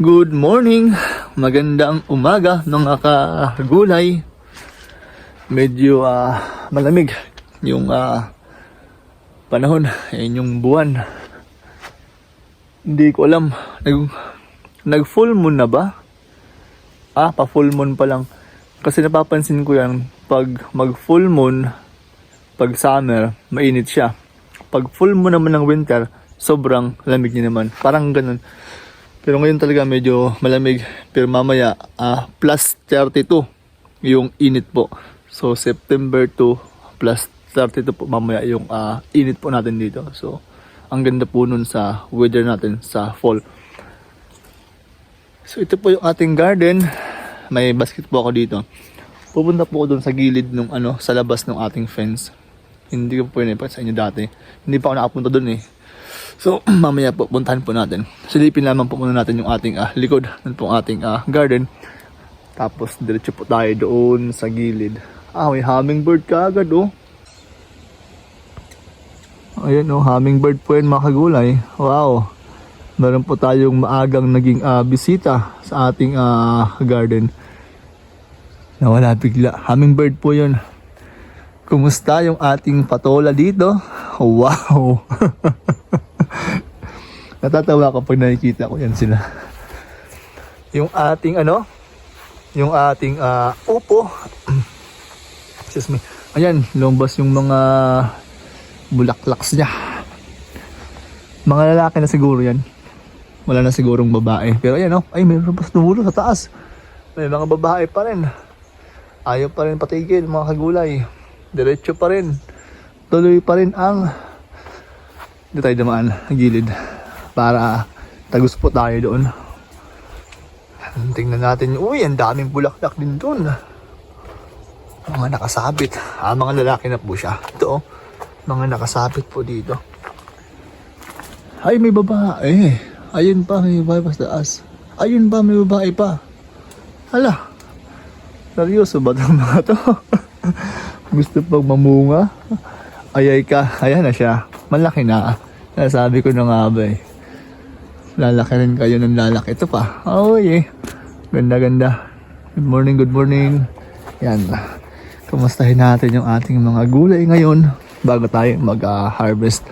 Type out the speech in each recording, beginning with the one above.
Good morning! Magandang umaga mga kagulay. Medyo ah, malamig yung ah, panahon, ayun yung buwan. Hindi ko alam, nag, nag full moon na ba? Ah, pa full moon pa lang. Kasi napapansin ko yan, pag mag full moon, pag summer, mainit siya. Pag full moon naman ng winter, sobrang lamig niya naman. Parang ganun. Pero ngayon talaga medyo malamig. Pero mamaya, ah, plus 32 yung init po. So, September 2 plus 32 po mamaya yung ah, init po natin dito. So, ang ganda po nun sa weather natin sa fall. So, ito po yung ating garden. May basket po ako dito. Pupunta po ako doon sa gilid nung ano, sa labas ng ating fence. Hindi ko po yun eh, sa inyo dati. Hindi pa ako nakapunta doon eh. So, mamaya po, puntahan po natin. Silipin lamang po muna natin yung ating ah, likod, ng pong ating ah, garden. Tapos, diretso po tayo doon sa gilid. Ah, may hummingbird ka agad, oh. Ayan, oh, hummingbird po yan, mga kagulay. Wow. Meron po tayong maagang naging ah, bisita sa ating ah, garden. Nawala bigla. Hummingbird po yun. Kumusta yung ating patola dito? Wow! Natatawa ko pag nakikita ko yan sila. Yung ating ano, yung ating ah, upo. Excuse me. Ayan, lumbas yung mga bulaklaks niya. Mga lalaki na siguro yan. Wala na sigurong babae. Pero ayan oh, ay mayroon pa sa dulo sa taas. May mga babae pa rin. Ayaw pa rin patigil mga kagulay. Diretso pa rin. Tuloy pa rin ang hindi tayo dumaan gilid para tagus po tayo doon. Tingnan natin. Uy, ang daming bulaklak din doon. Mga nakasabit. Ah, mga lalaki na po siya. Ito, oh. mga nakasabit po dito. Ay, may babae. Ayun pa, may babae pa sa taas. Ayun pa, may babae pa. Hala. Seryoso ba itong mga to? Gusto pang mamunga? Ayay ka. Ayan na siya. Malaki na. Sabi ko na nga ba eh. Lalaki rin kayo ng lalaki. Ito pa. Oh, eh. Ganda, ganda. Good morning, good morning. Yan. Kumustahin natin yung ating mga gulay ngayon bago tayo mag-harvest.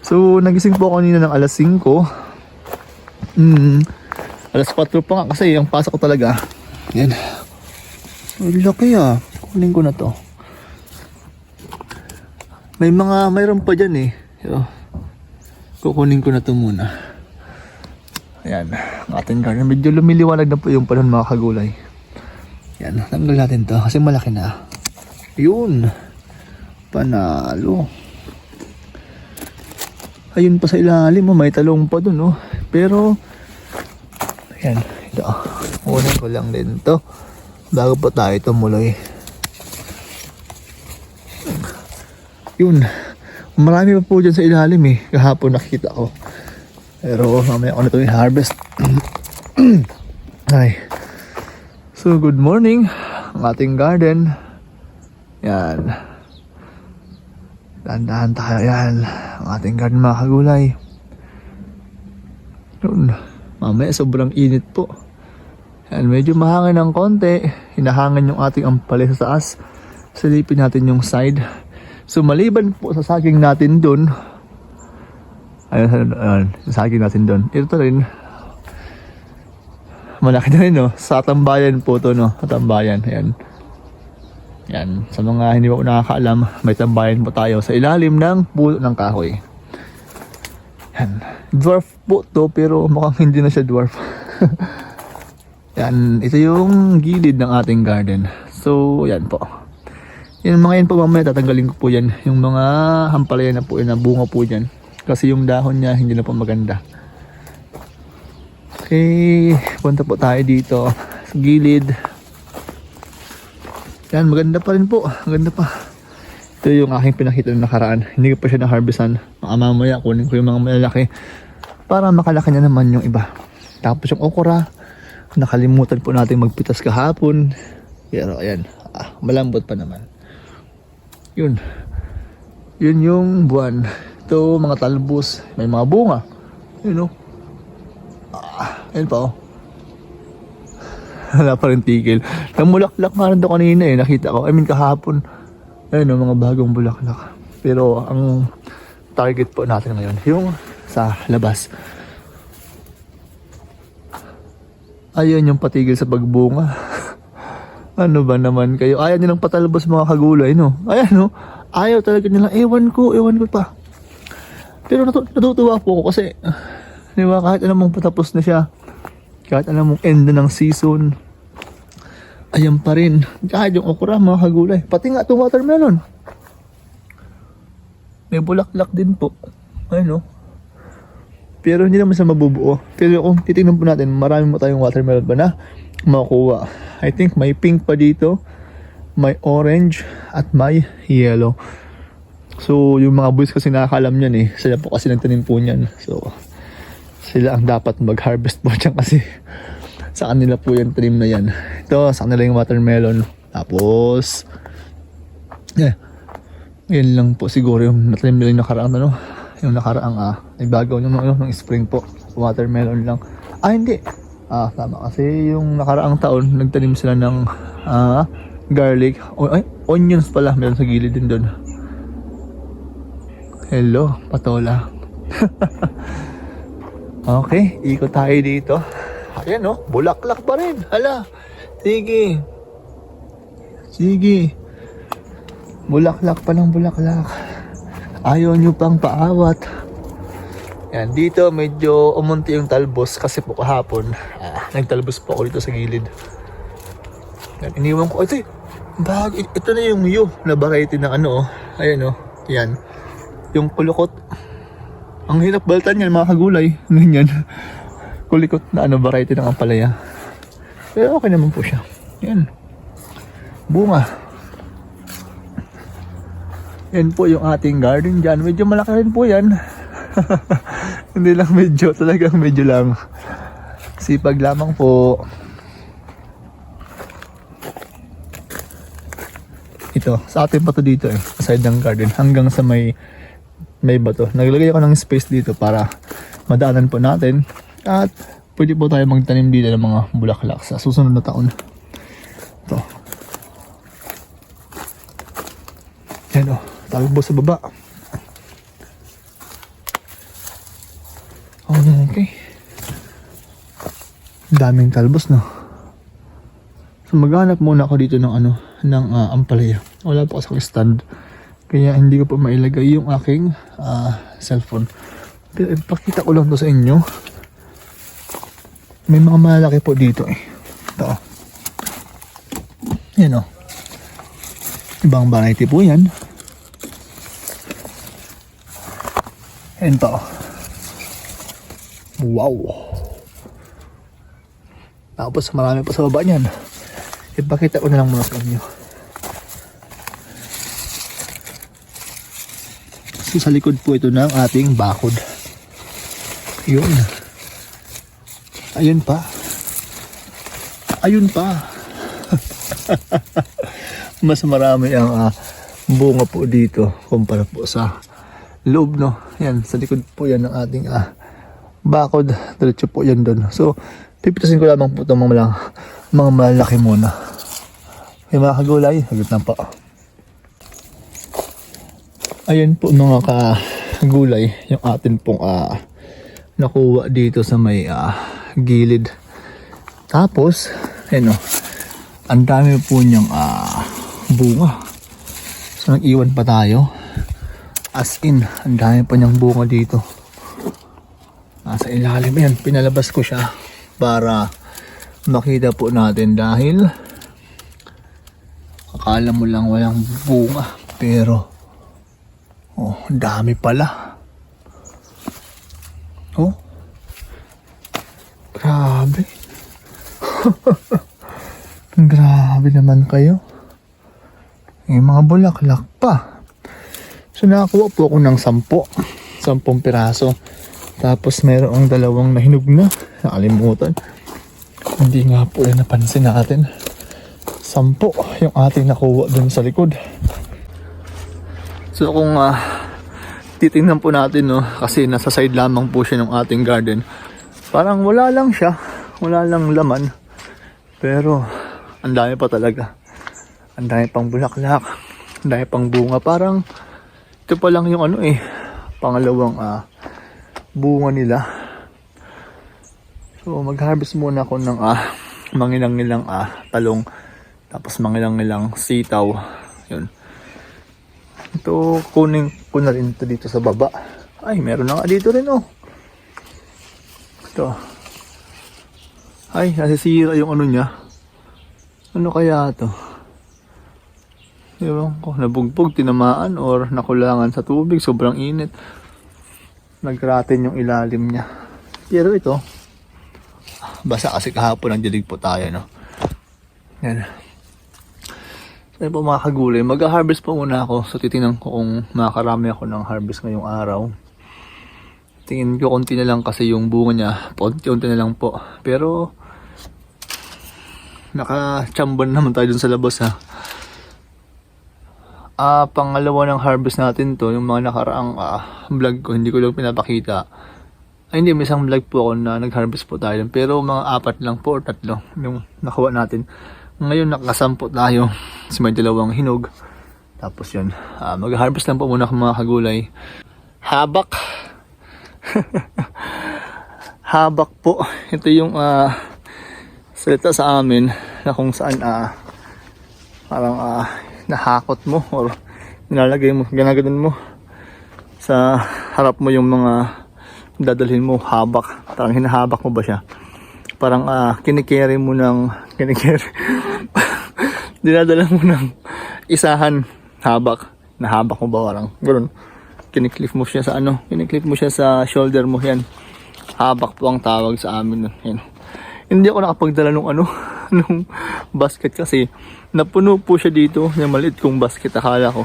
so, nagising po ako kanina ng alas 5. Hmm. Alas 4 pa nga kasi yung pasok ko talaga. Yan. Ang laki ah. Kunin ko na to. May mga, mayroon pa dyan eh. So, kukunin ko na to muna. Ayan, ang ating garden. Medyo lumiliwanag na po yung panahon mga kagulay. Yan, tanggal natin to kasi malaki na. Yun. Panalo. Ayun pa sa ilalim, oh, may talong pa dun, oh. Pero, ayan, ito. Kunin ko lang din to. Bago pa tayo tumuloy. Yun. Marami pa po dyan sa ilalim eh. Kahapon nakita ko. Pero mamaya ko na ito i-harvest. Ay. So, good morning. Ang ating garden. Yan. Dahan-dahan tayo yan. Ang ating garden mga kagulay. Yun. Mamaya sobrang init po. Yan, medyo mahangin ng konti. Hinahangin yung ating ampalay sa taas. Silipin natin yung side. So maliban po sa saging natin doon, ayun, ayun, sa saging natin doon, ito rin, malaki na rin no, sa tambayan po to no, sa tambayan, ayan. Yan, sa mga hindi po nakakaalam, may tambayan po tayo sa ilalim ng puno ng kahoy. Yan, dwarf po to pero mukhang hindi na siya dwarf. yan, ito yung gilid ng ating garden. So, yan po. Yan mga yan po mamaya tatanggalin ko po yan. Yung mga hampalaya na po yan na bunga po yan. Kasi yung dahon niya hindi na po maganda. Okay, punta po tayo dito sa gilid. Yan, maganda pa rin po. Maganda pa. Ito yung aking pinakita ng nakaraan. Hindi ko pa siya na-harvestan. Mga mamaya kunin ko yung mga malalaki para makalaki na naman yung iba. Tapos yung okra, nakalimutan po natin magpitas kahapon. Pero ayan, ah, malambot pa naman. Yun. Yun yung buwan. Ito, mga talbos. May mga bunga. Yun, oh. Ah, ayun pa oh. Wala pa rin tigil. Namulaklak nga rin kanina eh. Nakita ko. I mean kahapon. Ayun oh, mga bagong bulaklak. Pero ang target po natin ngayon yung sa labas. Ayun yung patigil sa pagbunga. ano ba naman kayo? Ayaw nilang patalabas mga kagulay, no? Ayan, no? Ayaw talaga nilang, ewan ko, ewan ko pa. Pero natu- natutuwa po ako kasi, di ba, kahit alam mong patapos na siya, kahit alam mong end na ng season, ayan pa rin. Kahit yung okra, mga kagulay. Pati nga itong watermelon. May bulaklak din po. Ayun, no? Pero hindi naman siya mabubuo. Pero kung titingnan po natin, marami mo tayong watermelon ba na makukuha. I think may pink pa dito, may orange, at may yellow. So, yung mga boys kasi nakakalam yan eh. Sila po kasi nagtanim po niyan. So, sila ang dapat mag-harvest po dyan kasi sa kanila po yung tanim na yan. Ito, sa kanila yung watermelon. Tapos, yeah. Yan lang po siguro yung natanim nila yung nakaraang ano, yung nakaraang ah, nagbagaw yung ano, ng spring po. Watermelon lang. Ah, hindi. Ah, tama. Kasi yung nakaraang taon, nagtanim sila ng ah, garlic. O, ay, onions pala. Meron sa gilid din doon. Hello, patola. okay, ikot tayo dito. Ayan oh, bulaklak pa rin. Hala, sige. Sige. Bulaklak pa ng bulaklak. Ayaw nyo pang paawat. Yan, dito medyo umunti yung talbos kasi po kahapon, ah, nagtalbos po ako dito sa gilid. Yan, iniwan ko, ito, bag, ito na yung yu na variety ng ano, oh. ayan oh, yan. Yung kulukot. Ang hirap baltan yan, mga kagulay. Ganyan. Kulikot na ano, variety ng ampalaya. Pero okay naman po siya. Yan. Bunga. Yan po yung ating garden dyan. Medyo malaki rin po yan. Hindi lang medyo, talagang medyo lang. Sipag lamang po. Ito, sa atin pa to dito eh. Sa side ng garden. Hanggang sa may may bato. Naglagay ako ng space dito para madaanan po natin. At pwede po tayo magtanim dito ng mga bulaklak sa susunod na taon. Ito. Yan o. Talbo sa baba. Okay. Daming talbos no. So maghanap muna ako dito ng ano, ng ah, ampalaya. Wala po kasi akong stand. Kaya hindi ko po mailagay yung aking ah, cellphone. Pero ipakita ko lang to sa inyo. May mga malaki po dito eh. Ito. oh. Yan o. Ibang variety po yan. Yan to. Wow. Tapos marami pa sa baba niyan. Ipakita ko na lang muna sa inyo. So sa likod po ito ng ating bakod. Yun. Ayun pa. Ayun pa. Mas marami ang ah, bunga po dito kumpara po sa loob no. Yan, sa likod po yan ng ating ah, bakod. Diretso po yan doon. So, pipitasin ko lamang po itong mga, malang, mga malaki muna. May mga kagulay, hagit na po. Ayan po mga kagulay, yung atin pong ah, nakuha dito sa may ah, gilid. Tapos, ayun o, ang dami po niyang ah, bunga. So, nag-iwan pa tayo. As in, ang dami pa niyang bunga dito. Nasa ilalim yan. Pinalabas ko siya para makita po natin dahil akala mo lang walang bunga. Pero, oh, dami pala. Oh, grabe. grabe naman kayo. May mga bulaklak pa. So nakakuha po ako ng sampo. Sampung piraso. Tapos mayroong dalawang nahinog na. Nakalimutan. Hindi nga po yan napansin natin. Sampo yung ating nakuha dun sa likod. So kung ah, titingnan po natin no, kasi nasa side lamang po siya ng ating garden. Parang wala lang siya. Wala lang laman. Pero, ang dami pa talaga. Ang dami pang bulaklak. Ang dami pang bunga. Parang, ito pa lang yung ano eh. Pangalawang ah, bunga nila. So, mag-harvest muna ako ng ah, mangilang-ilang ah, talong. Tapos mangilang-ilang sitaw. Yun. Ito, kunin ko na rin ito dito sa baba. Ay, meron na nga dito rin oh. Ito. Ay, nasisira yung ano niya. Ano kaya to? Ewan ko, nabugbog, tinamaan, or nakulangan sa tubig, sobrang init. Nagratin yung ilalim niya. Pero ito, basa kasi kahapon ang dilig po tayo, no? Yan. Yun po mga kagulay, mag-harvest po muna ako. So, titingnan ko kung makakarami ako ng harvest ngayong araw. Tingin ko konti na lang kasi yung bunga niya. Konti-unti na lang po. Pero, naka-chamban naman tayo dun sa labas ha. Ah, pangalawa ng harvest natin to, yung mga nakaraang ah, vlog ko, hindi ko lang pinapakita. Ay hindi, may isang vlog po ako na nag-harvest po tayo. Pero mga apat lang po or tatlo yung nakuha natin. Ngayon nakasampo tayo. Kasi may dalawang hinog. Tapos yun, ah, mag-harvest lang po muna ng mga kagulay. Habak. Habak po. Ito yung ah, salita sa amin na kung saan ah, parang ah, nahakot mo or nilalagay mo, ginaganon mo sa harap mo yung mga dadalhin mo habak. Parang hinahabak mo ba siya? Parang ah, kinikere mo ng kinikere. Dinadala mo ng isahan habak. Nahabak mo ba parang ganoon. Kiniklip mo siya sa ano, kiniklip mo siya sa shoulder mo yan. Habak po ang tawag sa amin. Yan. Hindi ako nakapagdala nung ano, nung basket kasi napuno po siya dito, yung maliit kong basket akala ko.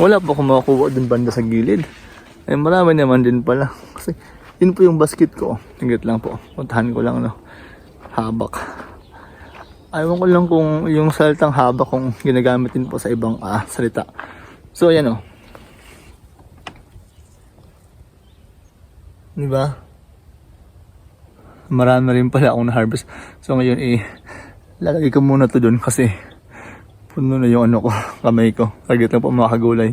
Wala po akong makakuha dun banda sa gilid. Eh marami naman din pala. Kasi yun po yung basket ko. Tingit lang po. Puntahan ko lang no. Habak. Ayaw ko lang kung yung salitang habak kung ginagamit din po sa ibang ah, salita. So ayan o. Diba? Marami rin pala akong na-harvest. So ngayon eh, lalagay ko muna to dun kasi puno na yung ano ko, kamay ko. Target lang po mga kagulay.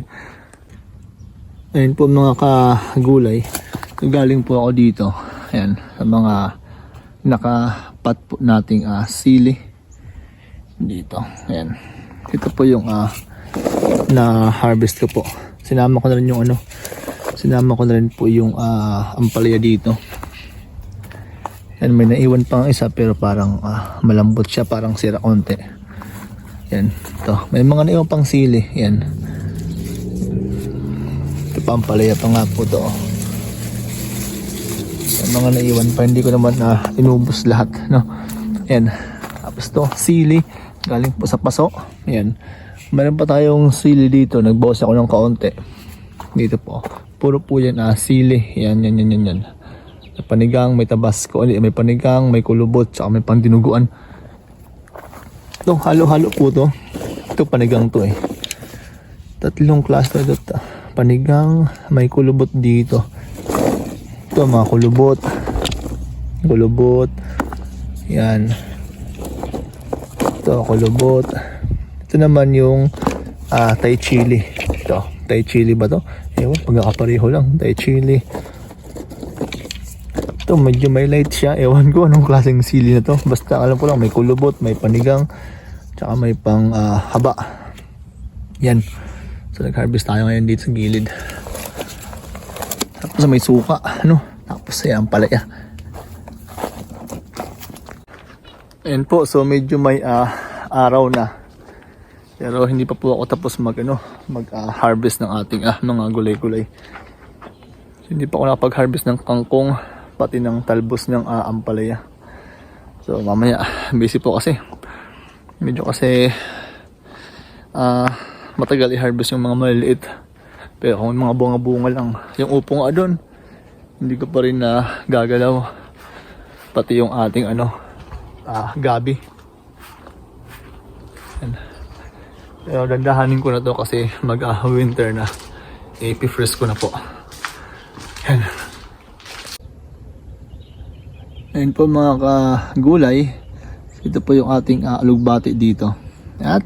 Ayun po mga kagulay. Galing po ako dito. Ayan, sa mga nakapat po nating ah, sili. Dito. Ayan. Ito po yung ah, na harvest ko po. Sinama ko na rin yung ano. Sinama ko na rin po yung ah, ampalaya dito. Yan, may naiwan pang isa pero parang ah, malambot siya, parang sira konti. Yan, ito. May mga naiwan pang sili. Yan. Ito pampalaya pa nga po to. May mga naiwan pa, hindi ko naman na inubos lahat. No? Yan. Tapos to, sili. Galing po sa paso. Yan. Meron pa tayong sili dito. Nagbawas ako ng kaunti. Dito po. Puro po yan ah, sili. Yan, yan, yan, yan, yan. May panigang, may tabasco, may panigang, may kulubot, tsaka may pandinuguan. Ito, halo-halo po to. Ito, panigang to eh. Tatlong klase ito. Panigang, may kulubot dito. Ito, mga kulubot. Kulubot. Yan. Ito, kulubot. Ito naman yung ah, Thai chili. Ito, Thai chili ba to? Ewan, pagkakapareho lang. Thai chili. Ito, medyo may light siya. Ewan ko anong klaseng sili na to. Basta alam ko lang, may kulubot, may panigang, tsaka may pang ah, haba. Yan. So, nag-harvest tayo ngayon dito sa gilid. Tapos may suka, ano? Tapos ayan, palaya. Ayan po, so medyo may ah, araw na. Pero hindi pa po ako tapos mag ano, mag ah, harvest ng ating ah, mga gulay-gulay. Hindi pa ako nakapag-harvest ng kangkong pati ng talbos ng ah, ampalaya. So mamaya busy po kasi. Medyo kasi ah matagal i-harvest yung mga maliliit. Pero kung mga bunga-bunga lang, yung upo nga doon, hindi ko pa rin na gagalaw. Pati yung ating ano, ah, gabi. Yan. Pero dandahanin ko na to kasi mag-winter na. Ipifreeze ko na po. Yan. Ayun po mga kagulay. Ito po yung ating uh, alugbati dito. At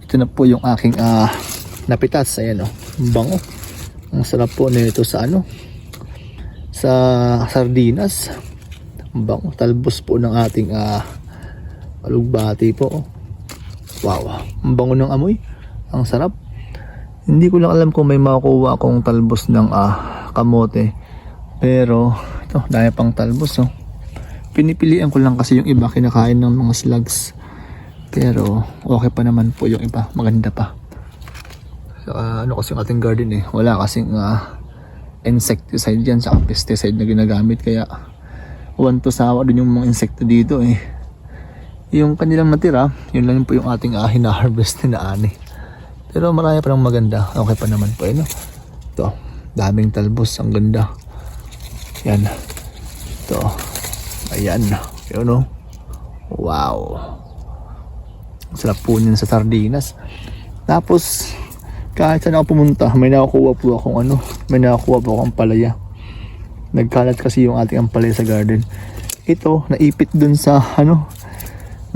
ito na po yung aking ah, napitas. Ayan o. Ang bango. Ang sarap po nito sa ano. Sa sardinas. Ang bango. Talbos po ng ating ah, alugbati po. oh. Wow. Ang bango ng amoy. Ang sarap. Hindi ko lang alam kung may makukuha akong talbos ng ah, kamote. Pero ito, dahil pang talbos oh. Pinipilian ko lang kasi yung iba kinakain ng mga slugs. Pero okay pa naman po yung iba, maganda pa. Saka ano kasi yung ating garden eh, wala kasing ah, insecticide dyan saka pesticide na ginagamit kaya one to sawa din yung mga insekto dito eh. Yung kanilang natira, yun lang po yung ating ah, hina-harvest na ani. Pero marami pa ng maganda, okay pa naman po eh no. Ito, daming talbos, ang ganda. Yan. Ito. Ayan. Yun o. Wow. Sarap po niyan sa sardinas. Tapos, kahit saan ako pumunta, may nakukuha po akong ano, may nakukuha po akong palaya. Nagkalat kasi yung ating ampalaya sa garden. Ito, naipit dun sa, ano,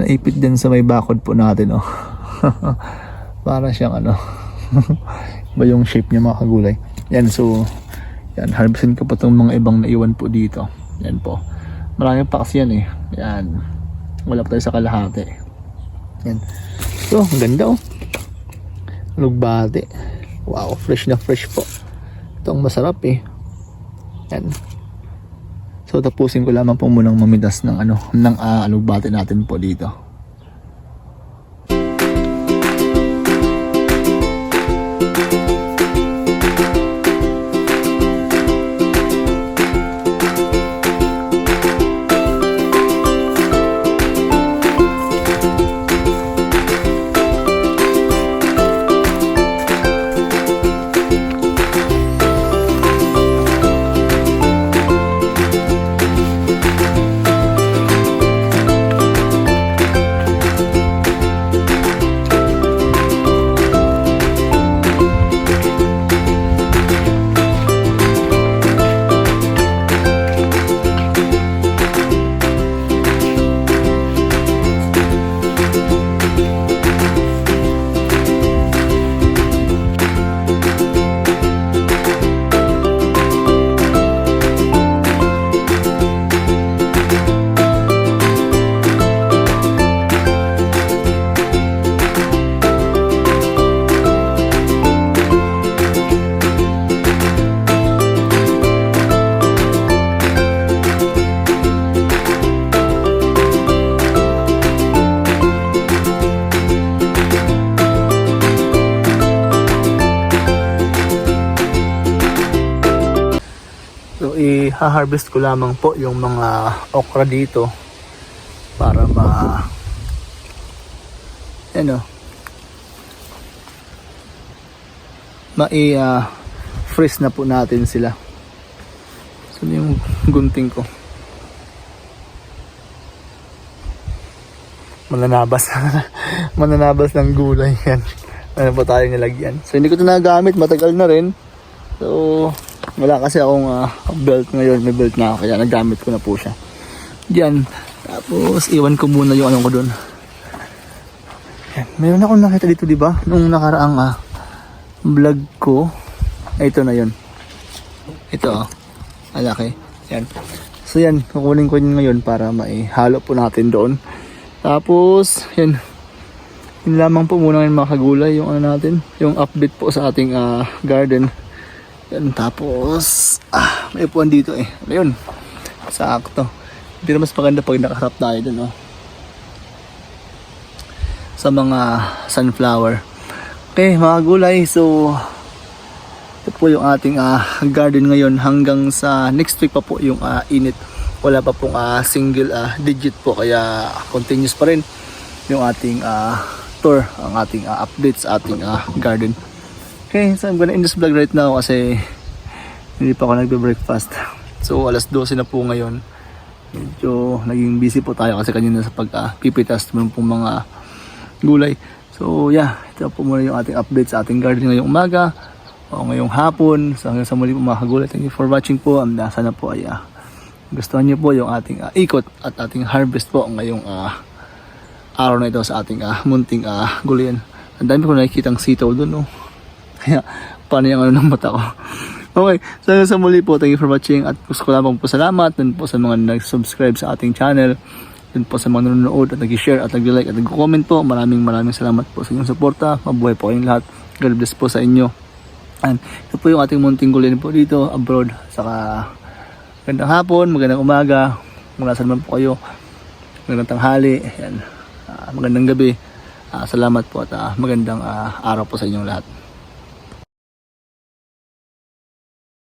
naipit din sa may bakod po natin, oh. Para siyang, ano, ba yung shape niya mga kagulay. Yan, so, yan, harvestin ko pa itong mga ibang naiwan po dito. Yan po. Marami pa kasi yan eh. Yan. Wala pa tayo sa kalahati. Yan. So, ganda oh. Lugbate. Wow, fresh na fresh po. Ito ang masarap eh. Yan. So, tapusin ko lamang po munang mamidas ng ano, ng uh, alugbate natin po dito. So i-harvest ko lamang po yung mga okra dito para ma ano mai uh, freeze na po natin sila. So yung gunting ko. Mananabas. Mananabas ng gulay yan. Ano pa tayo nilagyan. So hindi ko ito nagamit, matagal na rin. So wala kasi akong ah, belt ngayon, may belt na ako kaya nagamit ko na po siya. Diyan. Tapos iwan ko muna yung ano ko doon. Meron akong nakita dito, di ba? Nung nakaraang ah, vlog ko. Ay, ito na yun. Ito oh. Malaki. Yan. So yan, kukunin ko yun ngayon para maihalo po natin doon. Tapos, yan. Yun lamang po muna ngayon mga kagulay, yung ano natin, yung update po sa ating ah, garden. Yan, tapos, ah, may upuan dito eh. Ayun, sakto. Pero mas maganda pag nakaharap tayo dun, oh. Sa mga sunflower. Okay, mga gulay, so, ito po yung ating ah, garden ngayon hanggang sa next week pa po yung ah, init. Wala pa pong ah, single ah, digit po, kaya continuous pa rin yung ating ah, tour, ang ating ah, updates ating ah, garden. Okay, so I'm gonna end this vlog right now kasi hindi pa ako nagbe-breakfast. So alas 12 na po ngayon. Medyo naging busy po tayo kasi kanina sa pagpipitas uh, ng pong mga gulay. So yeah, ito po muna yung ating update sa ating garden ngayong umaga o ngayong hapon. So hanggang sa muli po mga kagulay. Thank you for watching po. Um, sana po ay uh, gustuhan niyo po yung ating ah, ikot at ating harvest po ngayong ah, araw na ito sa ating ah, munting ah, gulian. Ang dami ko nakikitang sitaw doon, no? Kaya, paano yung ano ng mata ko? okay, so sa muli po, thank you for watching at gusto ko lamang po salamat din po sa mga nag-subscribe sa ating channel din po sa mga nanonood at nag-share at nag-like at nag-comment po. Maraming maraming salamat po sa inyong suporta. Mabuhay po kayong lahat. God bless po sa inyo. And ito po yung ating munting gulian po dito, abroad. Saka magandang hapon, magandang umaga. Mula saan man po kayo. Magandang tanghali. Ayan. Ah, magandang gabi. Ah, salamat po at ah, magandang ah, araw po sa inyong lahat.